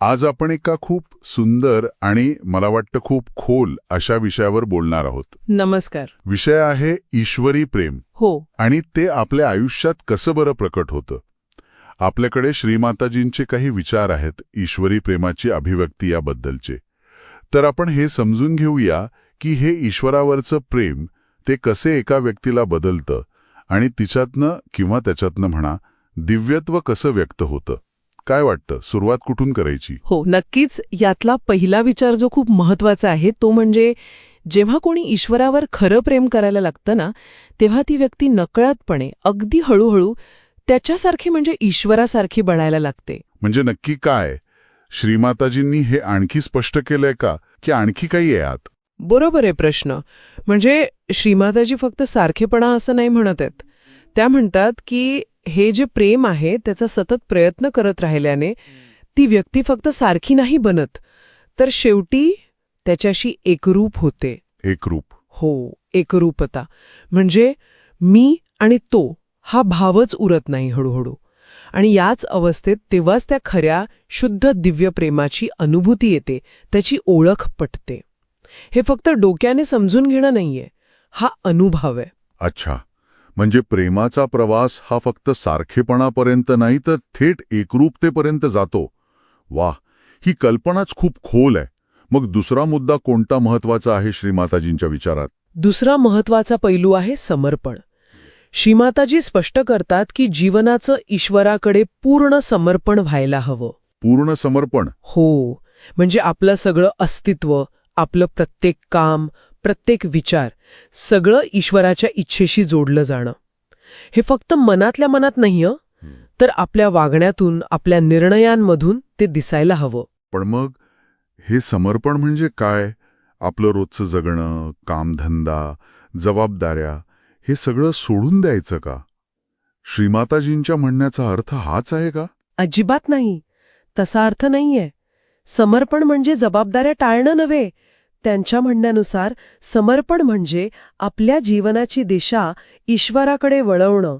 आज आपण एका खूप सुंदर आणि मला वाटतं खूप खोल अशा विषयावर बोलणार आहोत. नमस्कार. विषय आहे ईश्वरी प्रेम. हो. आणि ते आपल्या आयुष्यात कसं बरं प्रकट होतं? आपल्याकडे श्रीमाताजींचे काही विचार आहेत ईश्वरी प्रेमाची अभिव्यक्ती याबद्दलचे. तर आपण हे समजून घेऊया की हे ईश्वरावरचं प्रेम ते कसे एका व्यक्तीला बदलतं आणि तिच्यातनं किंवा त्याच्यातनं म्हणा दिव्यत्व कसं व्यक्त होतं. काय वाटतं? सुरुवात कुठून करायची? हो नक्कीच यातला पहिला विचार जो खूप महत्त्वाचा आहे तो म्हणजे जेव्हा कोणी ईश्वरावर खरं प्रेम करायला लागतं ना तेव्हा ती व्यक्ती नकळतपणे अगदी हळूहळू त्याच्यासारखी म्हणजे ईश्वरासारखी बनायला लागते. म्हणजे नक्की काय? श्रीमाताजींनी हे आणखी स्पष्ट केलंय का? की आणखी काही आहे आत बरोबर आहे प्रश्न. म्हणजे श्रीमाताजी फक्त सारखेपणा असं नाही म्हणत आहेत. त्या म्हणतात की हे जे प्रेम आहे त्याचा सतत प्रयत्न करत राहिल्याने ती व्यक्ती फक्त सारखी नाही बनत. तर शेवटी त्याच्याशी एकरूप होते. एकरूप. हो एकरूपता. म्हणजे मी आणि तो हा भावच उरत नाही हळूहळू. आणि याच अवस्थेत तेव्हाच त्या खऱ्या शुद्ध दिव्य प्रेमाची अनुभूती येते त्याची ओळख पटते. हे फक्त डोक्याने समजून घेणं नाहीये. हा अनुभव आहे. अच्छा. म्हणजे प्रेमाचा प्रवास हा फक्त सारखेपणापर्यंत नाही तर थेट एकरूपतेपर्यंत जातो. वाह! ही कल्पनाच खूप खोल आहे. मग दुसरा मुद्दा कोणता महत्त्वाचा आहे श्रीमाताजींच्या विचारात? दुसरा महत्त्वाचा पैलू आहे समर्पण. श्रीमाताजी स्पष्ट करतात की जीवनाचं ईश्वराकडे पूर्ण समर्पण व्हायला हवं. पूर्ण समर्पण? हो. म्हणजे आपलं सगळं अस्तित्व आपलं प्रत्येक काम प्रत्येक विचार सगळं ईश्वराच्या इच्छेशी जोडलं जाणं. हे फक्त मनातल्या मनात नाही हं, तर आपल्या वागण्यातून आपल्या निर्णयांमधून ते दिसायला हवं. पण मग हे समर्पण म्हणजे काय? आपलं रोजचं जगणं कामधंदा जबाबदाऱ्या हे सगळं सोडून द्यायचं का? श्रीमाताजींच्या म्हणण्याचा अर्थ हाच आहे का? अजिबात नाही. तसा अर्थ नाहीये. समर्पण म्हणजे जबाबदाऱ्या टाळणं नव्हे त्यांच्या म्हणण्यानुसार समर्पण म्हणजे आपल्या जीवनाची दिशा ईश्वराकडे वळवणं.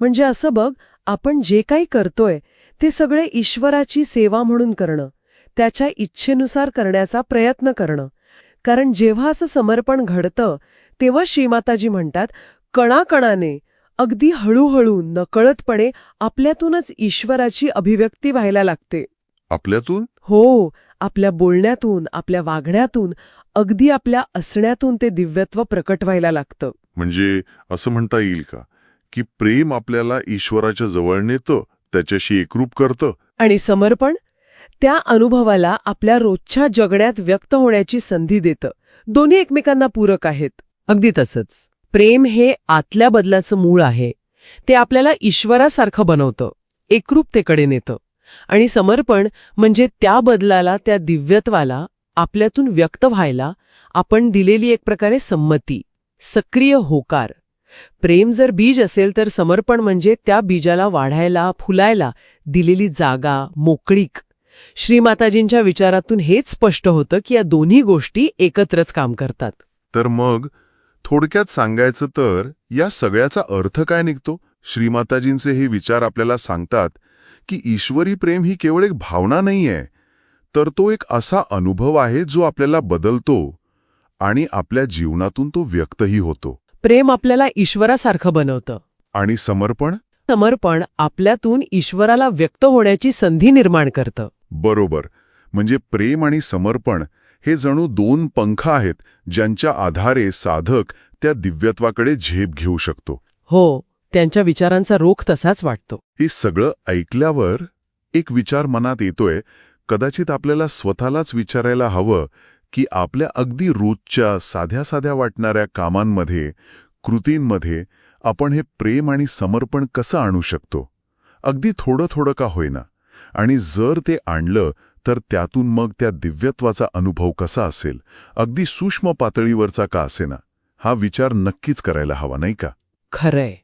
म्हणजे असं बघ आपण जे काही करतोय ते सगळे ईश्वराची सेवा म्हणून करणं त्याच्या इच्छेनुसार करण्याचा प्रयत्न करणं. कारण जेव्हा असं समर्पण घडतं तेव्हा श्रीमाताजी म्हणतात कणाकणाने अगदी हळूहळू नकळतपणे आपल्यातूनच ईश्वराची अभिव्यक्ती व्हायला लागते. आपल्यातून? हो आपल्या बोलण्यातून आपल्या वागण्यातून अगदी आपल्या असण्यातून ते दिव्यत्व प्रकट व्हायला लागतं. म्हणजे असं म्हणता येईल का? की प्रेम आपल्याला ईश्वराच्या जवळ नेतं त्याच्याशी एकरूप करतं? आणि समर्पण? त्या अनुभवाला आपल्या रोजच्या जगण्यात व्यक्त होण्याची संधी देतं. दोन्ही एकमेकांना पूरक आहेत. अगदी तसंच. प्रेम हे आतल्या बदलाचं मूळ आहे. ते आपल्याला ईश्वरासारखं बनवतं. एकरूपतेकडे नेतं. आणि समर्पण म्हणजे त्या बदलाला त्या दिव्यत्वाला आपल्यातून व्यक्त व्हायला आपण दिलेली एक प्रकारे संमती सक्रिय होकार. प्रेम जर बीज असेल तर समर्पण म्हणजे त्या बीजाला वाढायला फुलायला दिलेली जागा मोकळीक. श्रीमाताजींच्या विचारातून हेच स्पष्ट होतं की या दोन्ही गोष्टी एकत्रच काम करतात. तर मग थोडक्यात सांगायचं तर या सगळ्याचा अर्थ काय निघतो? श्रीमाताजींचे हे विचार आपल्याला सांगतात की ईश्वरी प्रेम ही केवळ एक भावना नाहीये तर तो एक असा अनुभव आहे जो आपल्याला बदलतो आणि आपल्या जीवनातून तो व्यक्तही होतो. प्रेम आपल्याला ईश्वरासारखं बनवतं. आणि समर्पण? समर्पण आपल्यातून ईश्वराला व्यक्त होण्याची संधी निर्माण करतं. बरोबर. म्हणजे प्रेम आणि समर्पण हे जणू दोन पंख आहेत ज्यांच्या आधारे साधक त्या दिव्यत्वाकडे झेप घेऊ शकतो. हो त्यांच्या विचारांचा रोख तसाच वाटतो. हे सगळं ऐकल्यावर एक विचार मनात येतोय कदाचित आपल्याला स्वतःलाच विचारायला हवं की आपल्या अगदी रोजच्या साध्या साध्या वाटणाऱ्या कामांमध्ये कृतींमध्ये आपण हे प्रेम आणि समर्पण कसं आणू शकतो? अगदी थोडं थोडं का होईना. आणि जर ते आणलं तर त्यातून मग त्या दिव्यत्वाचा अनुभव कसा असेल? अगदी सूक्ष्म पातळीवरचा का असेना? हा विचार नक्कीच करायला हवा नाही का? खरंय.